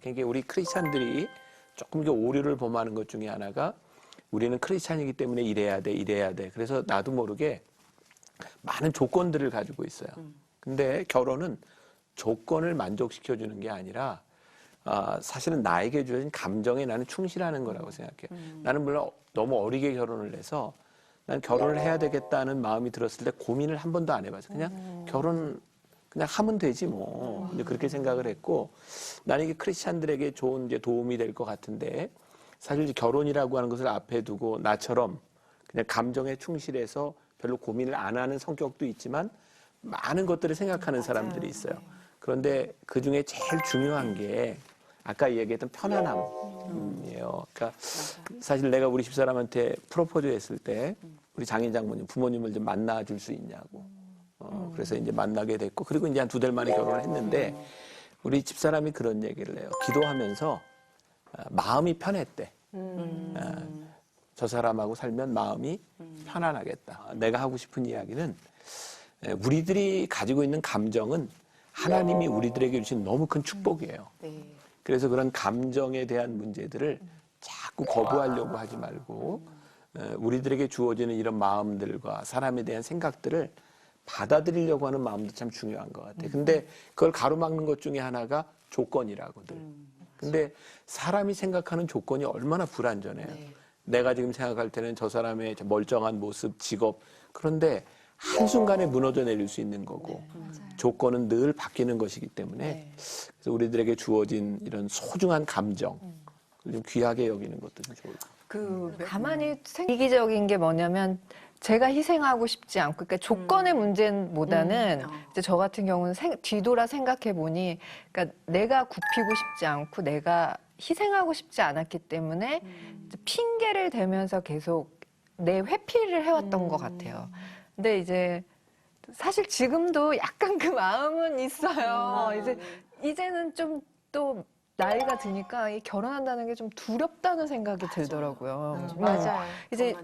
그러니까 우리 크리스찬들이 조금 이게 오류를 범하는 것 중에 하나가 우리는 크리스찬이기 때문에 이래야 돼, 이래야 돼. 그래서 나도 모르게 많은 조건들을 가지고 있어요. 근데 결혼은 조건을 만족시켜 주는 게 아니라 아, 사실은 나에게 주어진 감정에 나는 충실하는 거라고 생각해요. 나는 물론 너무 어리게 결혼을 해서 난 결혼을 해야 되겠다는 마음이 들었을 때 고민을 한 번도 안 해봤어요. 그냥 결혼 그냥 하면 되지 뭐. 근데 그렇게 생각을 했고 나는 이게 크리스찬들에게 좋은 이제 도움이 될 것 같은데 사실 이제 결혼이라고 하는 것을 앞에 두고 나처럼 그냥 감정에 충실해서 별로 고민을 안 하는 성격도 있지만 많은 것들을 생각하는 사람들이 있어요. 그런데 그 중에 제일 중요한 게 아까 얘기했던 편안함이에요. 그러니까 사실 내가 우리 집사람한테 프로포즈 했을 때 우리 장인 장모님 부모님을 좀 만나줄 수 있냐고. 어, 그래서 이제 만나게 됐고 그리고 이제 한 두 달 만에 결혼을 했는데 우리 집사람이 그런 얘기를 해요. 기도하면서 아, 마음이 편했대. 아, 저 사람하고 살면 마음이 편안하겠다. 아, 내가 하고 싶은 이야기는 에, 우리들이 가지고 있는 감정은 하나님이 우리들에게 주신 너무 큰 축복이에요. 네. 그래서 그런 감정에 대한 문제들을 자꾸 거부하려고 하지 말고 에, 우리들에게 주어지는 이런 마음들과 사람에 대한 생각들을 받아들이려고 하는 마음도 참 중요한 것 같아요. 근데 그걸 가로막는 것 중에 하나가 조건이라고들. 근데 사람이 생각하는 조건이 얼마나 불안전해요. 내가 지금 생각할 때는 저 사람의 저 멀쩡한 모습, 직업. 그런데 한순간에 무너져 내릴 수 있는 거고 조건은 늘 바뀌는 것이기 때문에 그래서 우리들에게 주어진 이런 소중한 감정, 그걸 좀 귀하게 여기는 것도 좀 좋을 것 같아요. 그 가만히 생... 이기적인 게 뭐냐면 제가 희생하고 싶지 않고 그러니까 조건의 문제보다는 음, 어. 이제 저 같은 경우는 생- 뒤돌아 생각해 보니 그러니까 내가 굽히고 싶지 않고 내가 희생하고 싶지 않았기 때문에 이제 핑계를 대면서 계속 내 회피를 해왔던 것 같아요. 근데 이제 사실 지금도 약간 그 마음은 있어요. 이제 이제는 좀 또 나이가 드니까 이 결혼한다는 게 좀 두렵다는 생각이 들더라고요. 음. 맞아요. 이제